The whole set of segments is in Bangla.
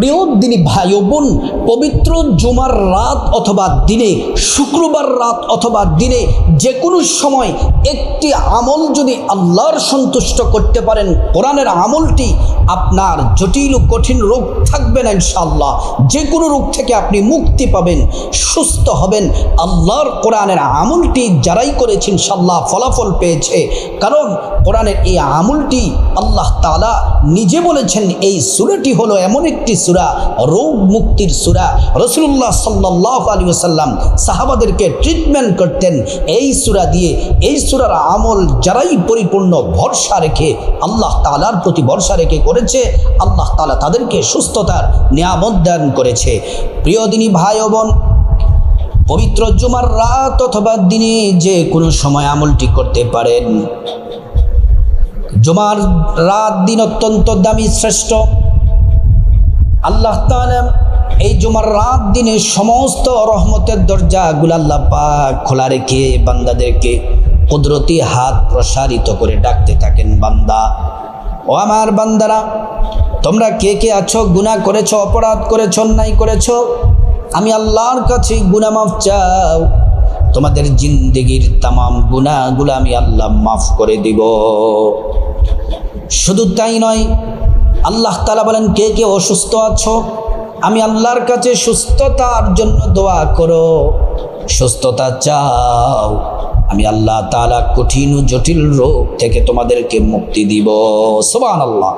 প্রিয় দিনী ভাই বোন, পবিত্র জুমার রাত অথবা দিনে, শুক্রবার রাত অথবা দিনে যে কোনো সময় একটি আমল যদি আল্লাহর সন্তুষ্ট করতে পারেন, কোরআনের আমলটি আপনার জটিল কঠিন রোগ থাকবে না ইনশাআল্লাহ। যে কোনো রোগ থেকে আপনি মুক্তি পাবেন, সুস্থ হবেন। আল্লাহর কোরআনের আমলটি যারাই করেছেন ইনশাল্লাহ ফলাফল পেয়েছে। কারণ কোরআনের এই আমলটি আল্লাহ তাআলা নিজে বলেছেন, এই সুরাটি হলো এমন একটি সুরা, রোগ মুক্তির সুরা। রসুল্লাহ সাল্লাহ আলী সাল্লাম সাহাবাদেরকে ট্রিটমেন্ট করতেন এই সুরা দিয়ে। এই সুরার আমল যারাই পরিপূর্ণ ভরসা রেখে, আল্লাহ তালার প্রতি ভরসা রেখে করেছে, আল্লাহ তালা তাদেরকে সুস্থতার নিয়ামত দান করেছে। প্রিয় দিনী ভাই বোন, পবিত্র জুমার রাত অথবা দিনে যে কোনো সময় আমলটি করতে পারেন। জুমার রাত দিন অত্যন্ত দামি, শ্রেষ্ঠ। আল্লাহ এই জুমার রাত দিনে সমস্ত রহমতের দরজাগুলো আল্লাহ পাক খোলা রেখে বান্দাদেরকে কুদরতি হাত প্রসারিত করে ডাকতে থাকেন, বান্দা। ও আমার বান্দারা, তোমরা কে কে আছো? গুনাহ করেছ, অপরাধ করেছ, অন্যায় করেছ? আমি আল্লাহর কাছে গুনাহ মাফ চাও। তোমাদের জিন্দেগির তামাম গুনাহগুলো আমি আল্লাহ মাফ করে দিব। শুধু তাই নয় আল্লাহ তালা বলেন, কে কে অসুস্থ আছো? আমি আল্লাহর কাছে সুস্থতার জন্য দোয়া করো। সুস্থতা চাও। আমি আল্লাহ তালা কঠিন ও জটিল রোগ থেকে তোমাদেরকে মুক্তি দিব। সোবান আল্লাহ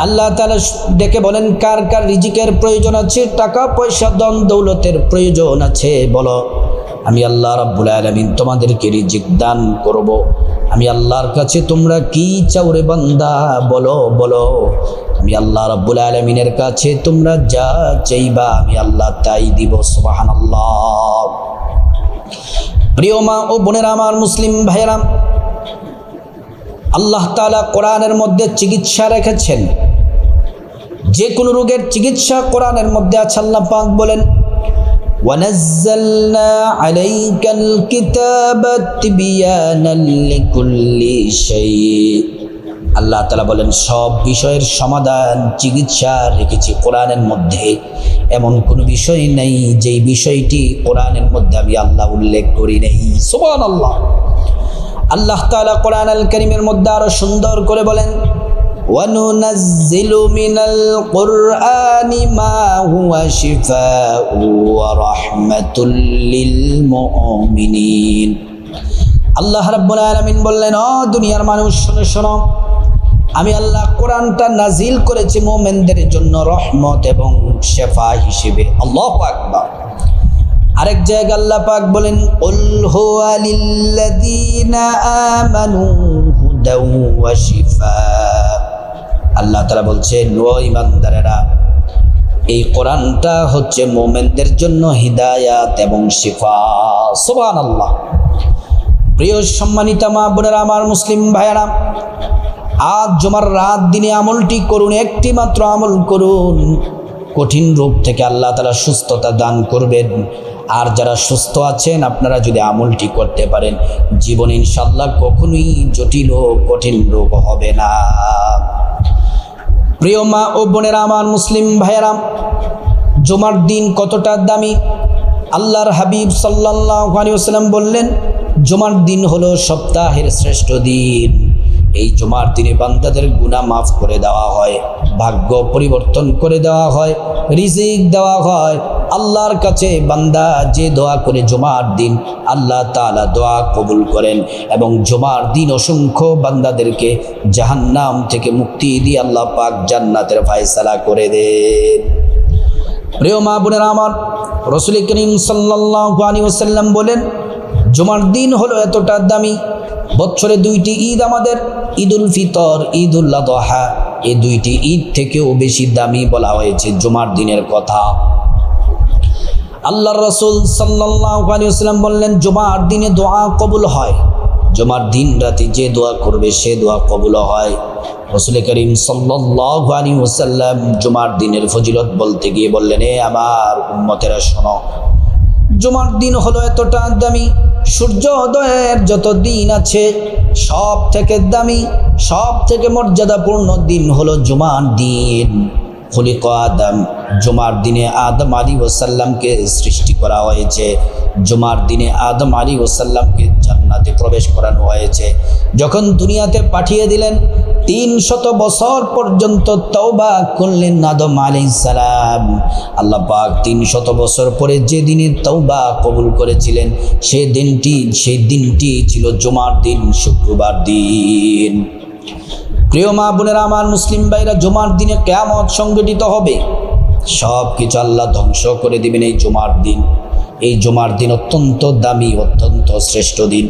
আল্লাহ তালা ডেকে বলেন, কার কার রিজিকের প্রয়োজন আছে? টাকা, পয়সা দন দৌলতের প্রয়োজন আছে। বলো। আমি আল্লাহ রাব্বুল আলামিন তোমাদেরকে রিজিক দান করব। আমি আল্লাহর কাছে তোমরা কি চাও রে বান্দা? বলো বলো। আমি আল্লাহ রাব্বুল আলামিনের কাছে তোমরা যা চাইবা, আমি আল্লাহ তাই দিব, সুবহানাল্লাহ। প্রিয় মা ও বোনেরা আমার মুসলিম ভাইয়েরা, আল্লাহ তাআলা কোরআনের মধ্যে চিকিৎসা রেখেছেন। যে কোনো রোগের চিকিৎসা কোরআনের মধ্যে আছে, আল্লাহ পাক বলেন ونزلنا عليك الكتاب تبيانا لكل شيء আল্লাহ তালা বলেন সব বিষয়ের সমাধান চিকিৎসা রেখেছি কোরআনের মধ্যে এমন কোনো বিষয় নেই যেই বিষয়টি কোরআনের মধ্যে আমি আল্লাহ উল্লেখ করি নেই সুবান আল্লাহ আল্লাহ তালা কোরআন আল করিমের মধ্যে আরো সুন্দর করে বলেন وننزل من القرآن ما هو شفاء ورحمة للمؤمنين আল্লাহ রাব্বুল আলামিন বললেন ও দুনিয়ার মানুষ শোনো শোনো আমি আল্লাহ কোরআনটা নাজিল করেছি মোমেনদের জন্য রহমত এবং শেফা হিসেবে আল্লাহ আকবার আরেক জায়গায় আল্লাহ পাক বলেন উল হুয়া লিল্লাযীনা আমানু হুদাও ওয়া শিফা আল্লাহ তাআলা বলছেন ও এই কোরআনটা হচ্ছে মোমেনদের জন্য হিদায়াত এবং শিফা। সুবহানাল্লাহ। প্রিয় সম্মানিতা মা বোনেরা, আমার মুসলিম ভাইয়েরা, আজ জমার রাত দিনে আমলটি করুন একটি মাত্র আমল করুন। কঠিন রূপ থেকে আল্লাহ তালা সুস্থতা দান করবেন। আর যারা সুস্থ আছেন, আপনারা যদি আমলটি করতে পারেন, জীবন ইনশাল্লাহ কখনোই জটিল ও কঠিন রোগ হবে না। প্রিয় মা ও বোনেরা, আমার মুসলিম ভাইয়েরা, জুমার দিন কতটা দামি? আল্লাহর হাবিব সাল্লাহ আলিয়াল্লাম বললেন, জুমার দিন হলো সপ্তাহের শ্রেষ্ঠ দিন। এই জুমার দিনে বান্দাদের গুণা মাফ করে দেওয়া হয়, ভাগ্য পরিবর্তন করে দেওয়া হয়, রিজিক দেওয়া হয় আল্লাহর কাছে বান্দা যে দোয়া করে জমার দিন, আল্লাহ তালা দোয়া কবুল করেন এবং জমার দিন অসংখ্য বান্দাদেরকে জাহান্নাম থেকে মুক্তি দিয়ে আল্লাহ পাক জান্নাতের ফায়সালা করে দেন। প্রিয় মা বোনেরা আমার, রসুল করিম সাল্লাহ আলী ওসাল্লাম বলেন, জমার দিন হলো এতটা দামি, বছরে দুইটি ঈদ আমাদের ঈদ উল ফিতর ঈদ উল্লাদহা এই দুইটি ঈদ থেকেও বেশি দামি বলা হয়েছে জুমার দিনের কথা। আল্লাহ রসুল সাল্লাহ আলী আসলাম বললেন, জুমার দিনে দোয়া কবুল হয়। জুমার দিন রাতে যে দোয়া করবে, সে দোয়া কবুল হয়। রসুল করিম সাল্লাহ ওসাল্লাম জুমার দিনের ফজিলত বলতে গিয়ে বললেন, এ আমার উম্মতেরা, শোনো, জুমার দিন হলো এতটা দামি সূর্যোদয়ের যত দিন আছে সব থেকে দামি সব থেকে মর্যাদাপূর্ণ দিন হলো জুমার দিন। খলিক আদম, জুমার দিনে আদম আলী ওসাল্লামকে সৃষ্টি করা হয়েছে। জুমার দিনে আদম আলী ওসাল্লামকে জান্নাতে প্রবেশ করানো হয়েছে। যখন দুনিয়াতে পাঠিয়ে দিলেন, তিন শত বছর পর্যন্ত তওবা করলেন আদম আলী সালাম। আল্লাহ পাক তিন শত বছর পরে যে দিনে তওবা কবুল করেছিলেন, সে দিনটি, সেই দিনটি ছিল জুমার দিন, শুক্রবার দিন। প্রিয় মা বোনেরা, আমার মুসলিম ভাইরা, জুমার দিনে কেয়ামত সংগঠিত হবে। সব কিছু আল্লাহ ধ্বংস করে দিবেন এই জুমার দিন। এই জুমার দিন অত্যন্ত দামি, অত্যন্ত শ্রেষ্ঠ দিন।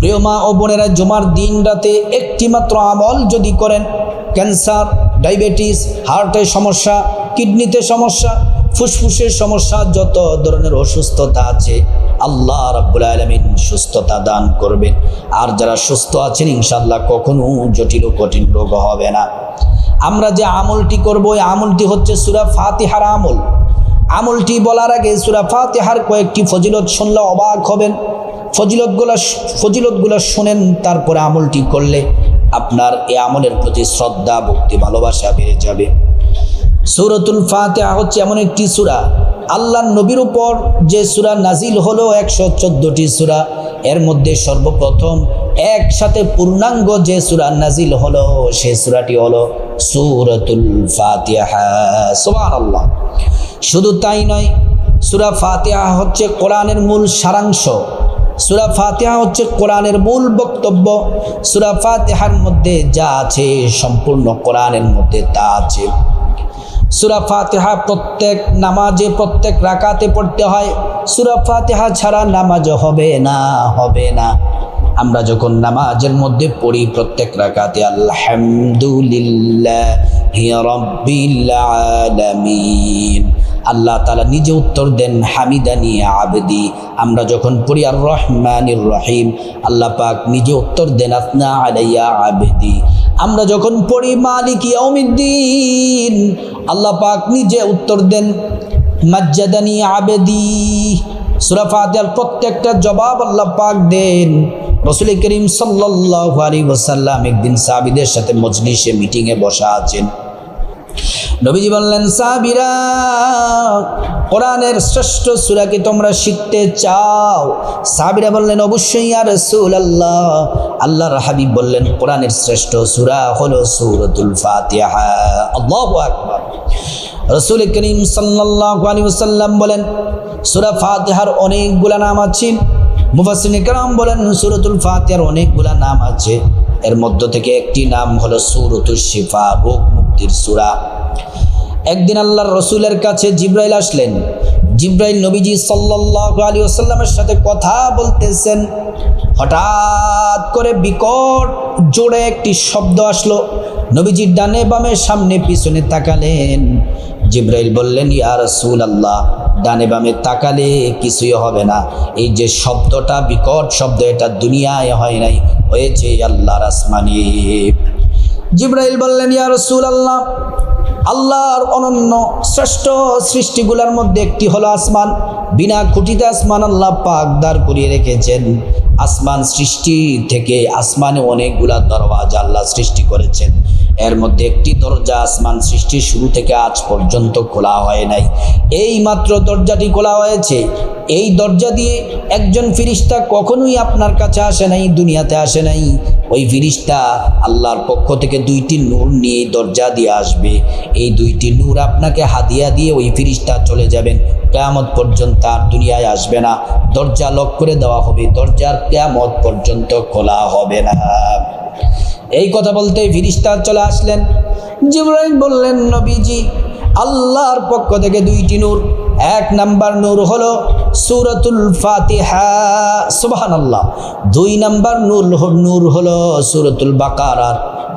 প্রিয় মা ও বোনেরা, জুমার দিন রাতে একটি মাত্র আমল যদি করেন, ক্যান্সার, ডায়াবেটিস, হার্টের সমস্যা, কিডনিতে সমস্যা, ফুসফুসের সমস্যা, যত ধরনের অসুস্থতা আছে আল্লাহ রাব্বুল আলমিন সুস্থতা দান করবেন আর যারা সুস্থ আছেন ইনশাল্লাহ কখনো জটিল কঠিন রোগ হবে না। আমরা যে আমলটি করব, ওই আমলটি হচ্ছে সুরা ফাতিহার আমল। আমলটি বলার আগে সুরা ফাতিহার কয়েকটি ফজিলত শুনলে অবাক হবেন। ফজিলতগুলো ফজিলতগুলো শুনেন, তারপরে আমলটি করলে আপনার এই আমলের প্রতি শ্রদ্ধা, ভক্তি, ভালোবাসা বেড়ে যাবে। সুরতুল ফাতেহা হচ্ছে এমন একটি সুরা আল্লাহ নবীর উপর যে সুরা নাজিল হলো একশো চোদ্দোটি সুরা, এর মধ্যে সর্বপ্রথম একসাথে পূর্ণাঙ্গ যে সুরা নাজিল হলো, সে সুরাটি হলো সুরতুল ফাতিহা। আল্লাহ শুধু তাই নয়, সুরা ফাতিহা হচ্ছে কোরআনের মূল সারাংশ। সুরা ফাতিহা হচ্ছে কোরআনের মূল বক্তব্য। সুরা ফাতিহার মধ্যে যা আছে সম্পূর্ণ কোরআনের মধ্যে তা আছে। সুরা ফাতেহা প্রত্যেক নামাজে, প্রত্যেক রাকাতে পড়তে হয়। সুরা ফাতেহা ছাড়া নামাজ হবে না হবে না। আমরা যখন নামাজের মধ্যে পড়ি প্রত্যেক রাকাতে, আলহামদুলিল্লাহ আল্লাহ তালা নিজে উত্তর দেন, হামিদানি আবেদি। আমরা যখন পড়ি, আর রহমানির রহিম। আল্লাহ পাক নিজে উত্তর দেন আপনা আলাইয়া আবেদি। আমরা যখন পড়ি মালিক ইয়াউমিদ্দিন, আল্লাহ পাক নিজে উত্তর দেন, মাজ্জাদানি আবেদি। সুরাফাতের প্রত্যেকটা জবাব আল্লাহ পাক দেন। রসুল করিম সাল্লাল্লাহু আলাইহি ওয়াসাল্লাম একদিন সাবিদের সাথে মজলিসে মিটিংয়ে বসা আছেন। নবীজি বললেন, সাবিরা, কোরআনের শ্রেষ্ঠ সুরাকে তোমরা শিখতে চাও। সাবিরা বললেন, অবশ্যই আর রসুল আল্লাহ আল্লাহর হাবিব বললেন, কোরআনের শ্রেষ্ঠ সুরা হলো সুরতুল ফাতিহা। রসুল করিম সাল্লাহ আলী সাল্লাম বলেন, সুরা ফাতিহার অনেকগুলা নাম আছে। মুফাসিন কালাম বলেন, সুরতুল ফাতিহার অনেকগুলা নাম আছে। এর মধ্য থেকে একটি নাম হলো সুরতুল শিফা, রোগ মুক্তির সুরা। একদিন আল্লাহর রসুলের কাছে জিব্রাইল আসলেন। জিব্রাইল নবীজি সাল্লাহ আলী আসাল্লামের সাথে কথা বলতেছেন। হঠাৎ করে বিকট জোরে একটি শব্দ আসলো। নবীজির ডানে বামে সামনে পিছনে তাকালেন। জিব্রাইল বললেন, ইয়া রসুল আল্লাহ ডানে বামে তাকালে কিছুই হবে না। এই যে শব্দটা, বিকট শব্দ, এটা দুনিয়ায় হয় নাই। হয়েছে আল্লাহর আসমানি। জিব্রাইল বললেন, ইয়া রসুল আল্লাহ আল্লাহর অনন্য শ্রেষ্ঠ সৃষ্টিগুলোর মধ্যে একটি হলো আসমান। বিনা খুঁটিতে আসমান আল্লাহ পাক দাঁড় করিয়ে রেখেছেন। আসমান সৃষ্টি থেকে আসমানে অনেকগুলা দরওয়াজা আল্লাহ সৃষ্টি করেছেন। এর মধ্যে একটি দরজা আসমান সৃষ্টির শুরু থেকে আজ পর্যন্ত খোলা হয় নাই। এই মাত্র দরজাটি খোলা হয়েছে। এই দরজা দিয়ে একজন ফিরিস্তা কখনোই আপনার কাছে আসে নাই, দুনিয়াতে আসে নাই। ওই ফিরিস্তা আল্লাহর পক্ষ থেকে দুইটি নূর নিয়ে দরজা দিয়ে আসবে। এই দুইটি নূর আপনাকে হাদিয়া দিয়ে ওই ফিরিস্তা চলে যাবেন। কেয়ামত পর্যন্ত আর দুনিয়ায় আসবে না। দরজা লক করে দেওয়া হবে। দরজার কেয়ামত পর্যন্ত খোলা হবে না। এই কথা বলতে ফিরিস্তা চলে আসলেন। জিব্রাইল বললেন, নবীজি, আল্লাহর পক্ষ থেকে দুইটি নূর। এক নাম্বার নূর হলো সুরতুল ফাতিহা সুবাহান আল্লাহ দুই নাম্বার নূর নূর হলো সুরতুল বাকারার।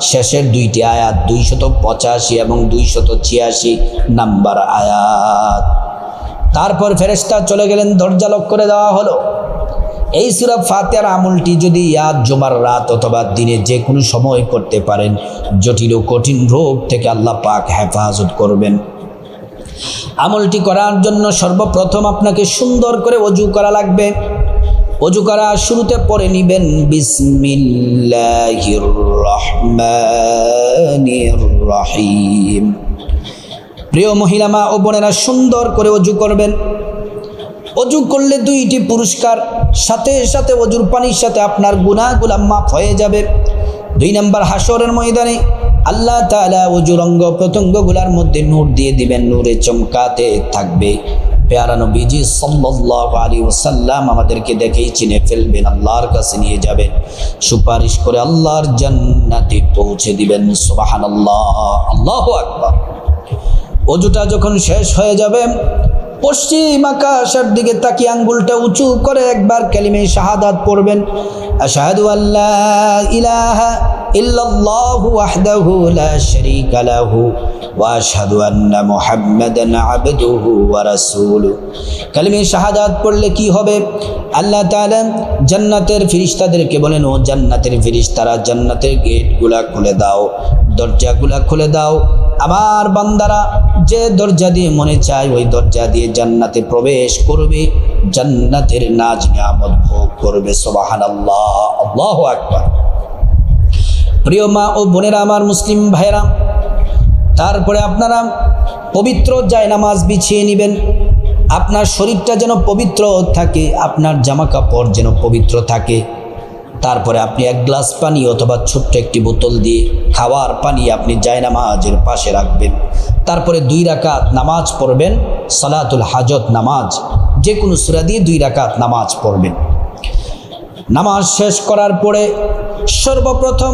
শেষের দুইটি আয়াত দুইশত পঁচাশি এবং দুইশত ছিয়াশি নাম্বার আয়াত। তারপর ফেরেস্তা চলে গেলেন, দরজা লক করে দেওয়া হলো। এই সুরা ফাতের আমলটি যদি ইয়াদ জমার রাত অথবা দিনে যে কোনো সময় করতে পারেন, জটিল ও কঠিন রোগ থেকে আল্লাহ পাক হেফাজত করবেন। আমলটি করার জন্য সর্বপ্রথম আপনাকে সুন্দর করে অজু করা লাগবে। অজু করা শুরুতে পড়ে নিবেন, বিসমিল্লাহির রহমানির রহিম। প্রিয় মহিলা মা ও বোনেরা, সুন্দর করে অজু করবেন। অজু করলে দুইটি পুরস্কার, সাথে সাথে অজুর পানির সাথে আপনার গুণাগুলা মাফ হয়ে যাবে। দুই নম্বর হাসরের ময়দানে আল্লাহ তাআলা অজুর অঙ্গ প্রত্যঙ্গগুলার মধ্যে নূর দিয়ে দিবেন, নূরে চমকাতে থাকবে। পেয়ারা নবীজি সাল্লাল্লাহু আলাইহি ওয়াসাল্লাম আমাদেরকে দেখেই চিনে ফেলবেন, আল্লাহর কাছে নিয়ে যাবেন। সুপারিশ করে আল্লাহর জান্নাতে পৌঁছে দিবেন, সুবহানাল্লাহ, আল্লাহু আকবার। অজুটা যখন শেষ হয়ে যাবে পশ্চিম আকাশের দিকে তাকিয়ে আঙ্গুলটা উঁচু করে একবার কালিমে শাহাদাত পড়বেন। আশহাদু আল্লাহ ইলাহা লা কালিমে শাহাদাত পড়লে কি হবে? আল্লাহ জান্নাতের ফেরেশতাদেরকে বলেন, ও জান্নাতের ফেরেশতারা জান্নাতের গেটগুলা খুলে দাও। দরজাগুলা খুলে দাও। আমার বান্দারা যে দরজা দিয়ে মনে চায়, ওই দরজা দিয়ে জান্নাতে প্রবেশ করবে। জান্নাতের নাজ নিয়ামত ভোগ করবে সোবাহান আল্লাহ আল্লাহ আকবার। প্রিয় মা ও বোনেরা, আমার মুসলিম ভাইরা তারপরে আপনারা পবিত্র জায়নামাজ বিছিয়ে নেবেন। আপনার শরীরটা যেন পবিত্র থাকে, আপনার জামা কাপড় যেন পবিত্র থাকে। তারপরে আপনি এক গ্লাস পানি অথবা ছোট্ট একটি বোতল দিয়ে খাওয়ার পানি আপনি জায়নামাজের পাশে রাখবেন। তারপরে দুই রাকাত নামাজ পড়বেন, সালাতুল হাজত নামাজ যে কোনো সুরা দিয়ে দুই রাকাত নামাজ পড়বেন। নামাজ শেষ করার পরে সর্বপ্রথম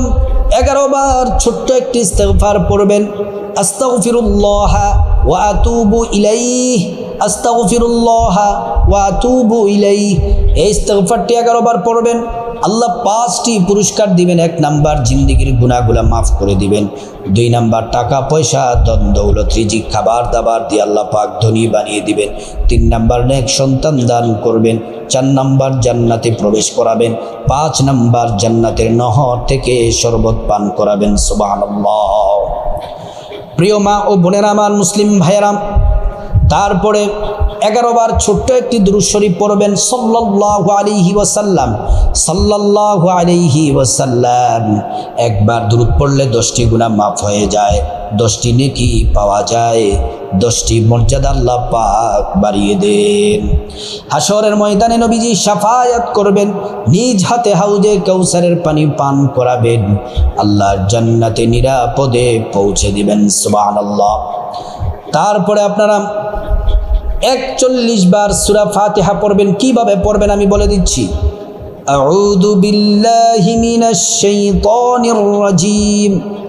এগারো বার ছোট্ট একটি ইস্তেগফার পড়বেন আস্তাগফিরুল্লাহ ওয়া আতুবু ইলাইহ, আস্তাগফিরুল্লাহ ওয়া আতুবু ইলাইহ। এই ইস্তেগফারটি বার পড়বেন, আল্লাহ পাঁচটি পুরস্কার দিবেন, এক নাম্বার জিন্দিগির গুণাগুলা মাফ করে দিবেন, দুই নাম্বার টাকা, পয়সা দ্বন্দ্বৌলত রিজিক, খাবার দাবার দিয়ে আল্লাহ পাক ধনী বানিয়ে দিবেন, তিন নাম্বার নেক সন্তান দান করবেন, চার নাম্বার জান্নাতে প্রবেশ করাবেন, পাঁচ নাম্বার জান্নাতের নহর থেকে শরবত পান করাবেন, সুবহানাল্লাহ। প্রিয় মা ও বোনেরা, আমার মুসলিম ভাইয়েরাম তারপরে এগারোবার ছোট্ট একটি দুরুশ্বরী পড়বেন সল্লাহ আলিহি ওয়াসাল্লাম সাল্লাহ আলিহি ওয়াসাল্লাম। একবার দূর পড়লে দশটি গুণা মাফ হয়ে যায়, দশটি নেকি পাওয়া যায়। দশটি মর্যাদা আল্লাহ পাক বাড়িয়ে দেন হাসরের ময়দানে নবীজি সাফায়াত করবেন নিজ হাতে হাউজে কৌসারের পানি পান করাবেন আল্লাহর জান্নাতে নিরাপদে পৌঁছে দিবেন সুবহানাল্লাহ তারপরে আপনারা একচল্লিশ বার সুরা ফাতিহা পড়বেন কিভাবে পড়বেন আমি বলে দিচ্ছি أعوذ بالله من الشيطان الرجيم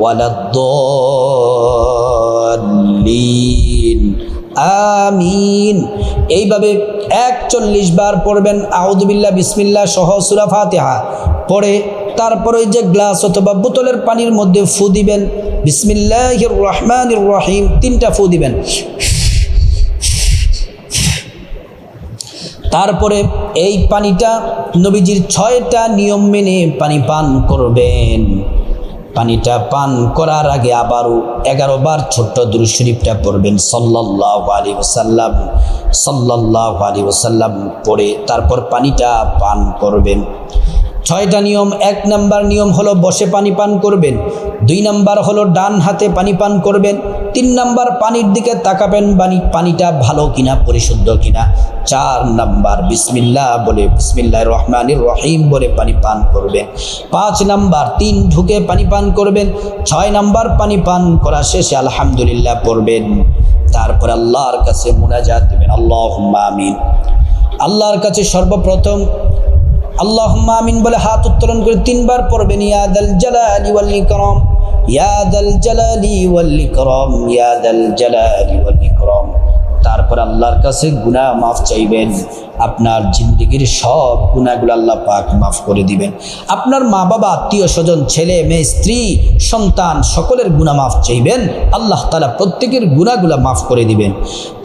ওয়ালাদ্দলিন আমিন। এইভাবে একচল্লিশ বার পড়বেন আহদুবিল্লা বিসমিল্লা সহ সুরা ফাতেহা। পড়ে তারপরে যে গ্লাস অথবা বোতলের পানির মধ্যে ফু দিবেন বিসমিল্লাহ রহমান রহিম তিনটা ফু দিবেন। তারপরে এই পানিটা নবীজির ছয়টা নিয়ম মেনে পানি পান করবেন। পানিটা পান করার আগে আবারও এগারো বার ছোট্ট দুরুশরীফটা পড়বেন। সাল্লাহ আলী ওসাল্লাম সাল্লাহ আলী ওসাল্লাম পড়ে তারপর পানিটা পান করবেন। ছয়টা নিয়ম, এক নাম্বার নিয়ম হলো বসে পানি পান করবেন। দুই নাম্বার হলো ডান হাতে পানি পান করবেন। তিন নাম্বার পানির দিকে তাকাবেন, পানি পানিটা ভালো কিনা, পরিশুদ্ধ কিনা। চার নাম্বার, বিসমিল্লাহ বলে, বিসমিল্লাহ রহমানির রহিম বলে পানি পান করবেন। পাঁচ নাম্বার, তিন ঢুকে পানি পান করবেন। ছয় নাম্বার, পানি পান করা শেষে আলহামদুলিল্লাহ পড়বেন। তারপর আল্লাহর কাছে মোনাজাত দেবেন। আল্লাহ আমিন। আল্লাহর কাছে সর্বপ্রথম আল্লাহ আমিন বলে হাত উত্তোলন করে তিনবার পড়বেন ইয়াদাল জালালি ওয়াল ইকরাম ইয়াদাল জালালি ওয়াল ইকরাম ইয়াদাল জালালি ওয়াল ইকরাম। তারপর আল্লাহর কাছে গুনাহ মাফ চাইবেন। আপনার জিন্দগির সব গুণাগুলো আল্লাহ পাক মাফ করে দিবেন। আপনার মা বাবা আত্মীয় স্বজন ছেলে, মেয়ে, স্ত্রী, সন্তান, সকলের গুণা মাফ চাইবেন। আল্লাহ তালা প্রত্যেকের গুণাগুলা মাফ করে দিবেন।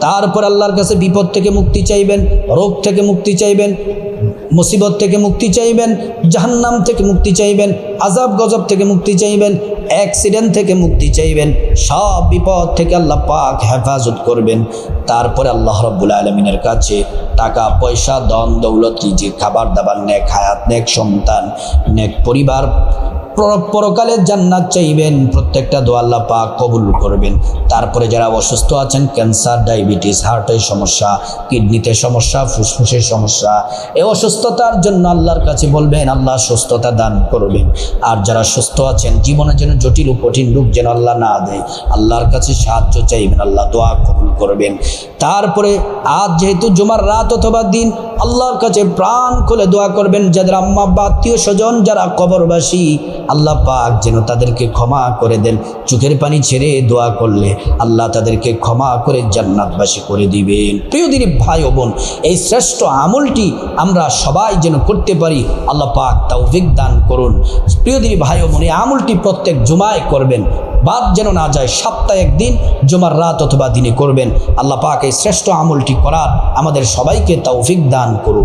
তারপর আল্লাহর কাছে বিপদ থেকে মুক্তি চাইবেন, রোগ থেকে মুক্তি চাইবেন মুসিবত থেকে মুক্তি চাইবেন, জাহান্নাম থেকে মুক্তি চাইবেন আজাব গজব থেকে মুক্তি চাইবেন, অ্যাক্সিডেন্ট থেকে মুক্তি চাইবেন, সব বিপদ থেকে আল্লাহ পাক হেফাজত করবেন। তারপরে আল্লাহ রব্বুল আলমিনের কাছে টাকা, পয়সা দন দৌলত যে খাবার দাবার নেক হায়াত, নেক সন্তান, নেক পরিবার পর- পরকালে জান্নাত চাইবেন, প্রত্যেকটা দোয়া আল্লাহ পাক কবুল করবেন। তারপরে যারা অসুস্থ আছেন, ক্যান্সার, ডায়াবেটিস, হার্টের সমস্যা, কিডনিতে সমস্যা, ফুসফুসের সমস্যা, এ অসুস্থতার জন্য আল্লাহর কাছে বলবেন, আল্লাহ সুস্থতা দান করবেন। আর যারা সুস্থ আছেন, জীবনে যেন জটিল ও কঠিন রূপ যেন আল্লাহ না দেয়, আল্লাহর কাছে সাহায্য চাইবেন, আল্লাহ দোয়া কবুল করবেন। তারপরে আজ যেহেতু জুমার রাত অথবা দিন, আল্লাহর কাছে প্রাণ খুলে দোয়া করবেন, যাদের আম্মা আব্বা আত্মীয় স্বজন যারা কবরবাসী আল্লাহ পাক যেন তাদেরকে ক্ষমা করে দেন। চোখের পানি ছেড়ে দোয়া করলে আল্লাহ তাদেরকে ক্ষমা করে জান্নাতবাসী করে দিবেন। প্রিয় দিনী ভাই ও বোন, এই শ্রেষ্ঠ আমলটি আমরা সবাই যেন করতে পারি, আল্লাহ পাক তৌফিক দান করুন। প্রিয় দিনী ভাই ও বোন, এই আমলটি প্রত্যেক জুমায় করবেন। বাদ যেন না যায়, সপ্তাহে একদিন, জুমার রাত অথবা দিনে করবেন। আল্লাহ পাক এই শ্রেষ্ঠ আমলটি করার আমাদের সবাইকে তৌফিক দান করুন।